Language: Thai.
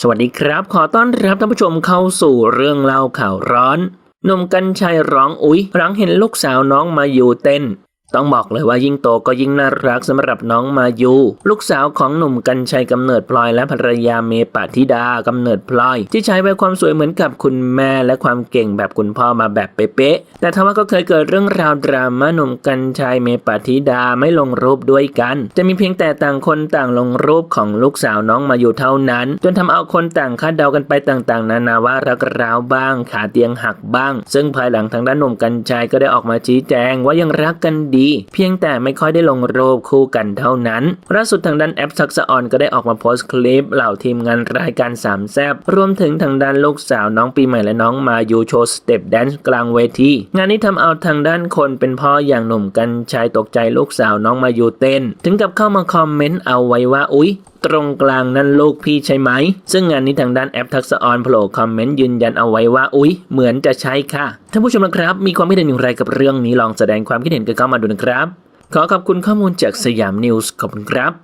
สวัสดีครับ ขอต้อนรับท่านผู้ชมเข้าสู่เรื่องเล่าข่าวร้อนนมกัญชัยร้องอุ๊ยหลังเห็นลูกสาวน้องมาอยู่เต้น ต้องบอกเลยว่ายิ่งโตก็ยิ่งน่ารักสำหรับน้องมายู ลูกสาวของหนุ่มกัญชัยกำเนิดพลอยและภรรยาเมปาธิดากำเนิดพลอย ที่ใช้ไว้ความสวยเหมือนกับคุณแม่และความเก่งแบบคุณพ่อมาแบบเป๊ะๆแต่ทว่าก็เคยเกิดเรื่องราวดราม่าหนุ่มกัญชัยเมปาธิดาไม่ลงรูปด้วยกัน จะมีเพียงแต่ต่างคนต่างลงรูปของลูกสาวน้องมายูเท่านั้น จนทำเอาคนต่างคาดเดากันไปต่างๆ นานาว่ารักร้าวบ้าง ขาเตียงหักบ้าง ซึ่งภายหลังทางด้านหนุ่มกัญชัยก็ได้ออกมาชี้แจงว่ายังรักกันดีเพียงแต่ไม่ค่อยได้ลงรูปคู่กันเท่านั้นล่าสุดทางด้านแอปซักซออนก็ได้ออกมาโพสต์คลิปเหล่าทีมงานรายการสามแซบรวมถึงทางด้านลูกสาวน้องปีใหม่และน้องมายูโชว์สเต็ปแดนซ์กลางเวทีงานนี้ทำเอาทางด้านคนเป็นพ่ออย่างหนุ่มกันชายตกใจลูกสาวน้องมายูเต้น ถึงกับเข้ามาคอมเมนต์เอาไว้ว่าอุ๊ย ตรงกลางนั่นลูกพี่ใช่ไหม ซึ่งงานนี้ทางด้านแอปทักษะออนโผล่คอมเมนต์ยืนยันเอาไว้ว่าอุ๊ย เหมือนจะใช่ค่ะ ท่านผู้ชมนะครับ มีความคิดเห็นอย่างไรกับเรื่องนี้ลองแสดงความคิดเห็นกันเข้ามาดูนะครับ ขอขอบคุณข้อมูลจากสยามนิวส์ขอบคุณครับ